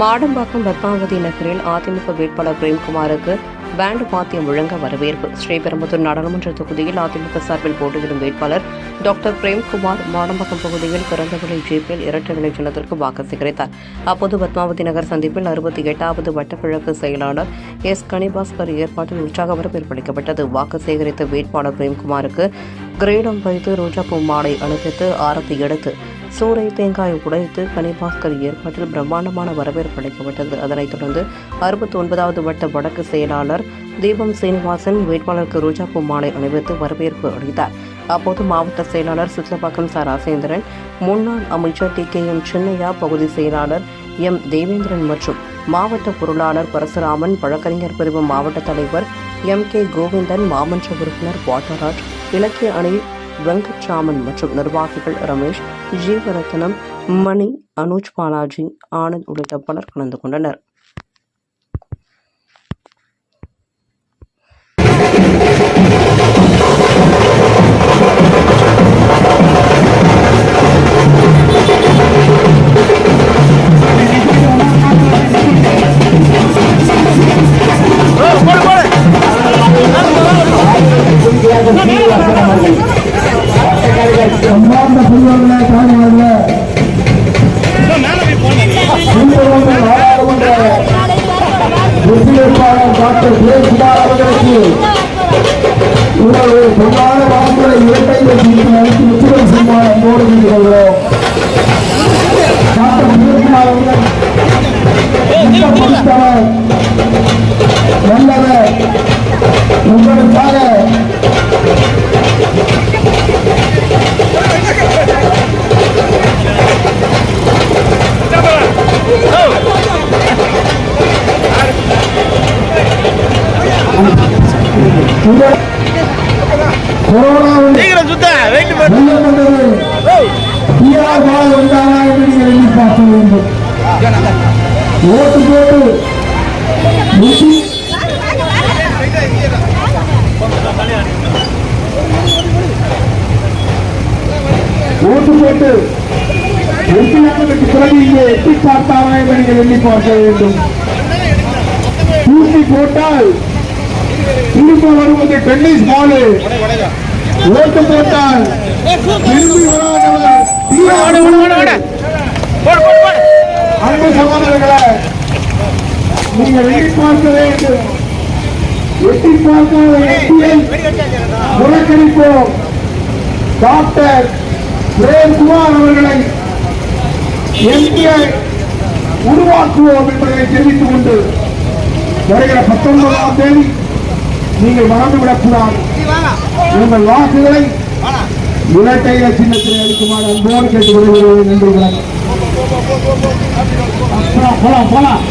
மாடம்பாக்கம் பத்மாவதி நகரில் அதிமுக வேட்பாளர் பிரேம்குமாருக்கு பேண்ட் வாத்தியம் முழங்க வரவேற்பு. ஸ்ரீபெரும்புதூர் நாடாளுமன்ற தொகுதியில் அதிமுக சார்பில் போட்டியிடும் வேட்பாளர் டாக்டர் பிரேம்குமார் மாடம்பாக்கம் பகுதியில் பிறந்தவளை ஜீப்பில் இரட்டை நிலை சின்னத்திற்கு வாக்கு சேகரித்தார். அப்போது பத்மாவதி நகர் சந்திப்பில் அறுபத்தி எட்டாவது வட்டக்கிழக்கு செயலாளர் எஸ். கனிபாஸ்கர் ஏற்பாட்டில் உற்சாக வரவேற்பு அளிக்கப்பட்டது. வாக்கு சேகரித்த வேட்பாளர் பிரேம்குமாருக்கு கிரீடம் வைத்து ரோஜாப்பூ மாலை அணிவித்து ஆரத்தி எடுத்து சூறை தேங்காய் உடைத்து கனிபாஸ்கர் ஏற்பாட்டில் பிரம்மாண்டமான வரவேற்பு அளிக்கப்பட்டது. அதனைத் தொடர்ந்து அறுபத்தி ஒன்பதாவது வட்ட வடக்கு செயலாளர் தீபம் சீனிவாசன் வேட்பாளருக்கு ரோஜாப்பூ மாலை அணிவித்து வரவேற்பு அளித்தார். அப்போது மாவட்ட செயலாளர் சித்லப்பாக்கம் ச. ராசேந்திரன் முன்னாள் அமைச்சர் டி. கே. எம். சின்னையா பகுதி செயலாளர் எம். தேவேந்திரன் மற்றும் மாவட்ட பொருளாளர் பரசுராமன் வழக்கறிஞர் பிரிவு மாவட்ட தலைவர் எம். கே. கோவிந்தன் மாமன்ற உறுப்பினர் வாட்டராஜ் இலக்கிய அணி வெங்கட்ராமன் மற்றும் நிர்வாகிகள் ரமேஷ் ஜீவரத்னம் மணி அனுஜ் பாலாஜி ஆனந்த் உள்ளிட்ட பலர் கலந்து கொண்டனர். டாக்டர் ஜெயக்குமார் அவர்களுக்கு உங்களுடைய பொன்னான வாக்குகளை இரட்டை ஓட்டு போட்டு ஓட்டு போட்டு வெற்றியாளர்களுக்கு பிறகு இங்கே எட்டி பார்த்தாரா என்று நீங்கள் எண்ணி பார்க்க வேண்டும் போட்டால் திரும்ப வருவது டென்னிஸ் பாலு ஓட்டு போட்டால் திரும்பி வராதவர் அன்பு சகோதரர்களே நீங்கள் எட்டி பார்க்க வேண்டும். எட்டி பார்க்காத எட்டியை புறக்கணிப்போம். டாக்டர் பிரேம்குமார் அவர்களை எம்பியை உருவாக்குவோம் என்பதை தெரிவித்துக் கொண்டு வருகிற பத்தொன்பதாம் தேதி நீங்கள் மறந்துவிடக்கூடாது உங்கள் வாக்குகளை இரட்டையில சின்னத்தில் அளிக்குமாறு அன்போடு கேட்டுக் கொள்கிறேன் நன்றி போலாம் போலாம் போலாம்.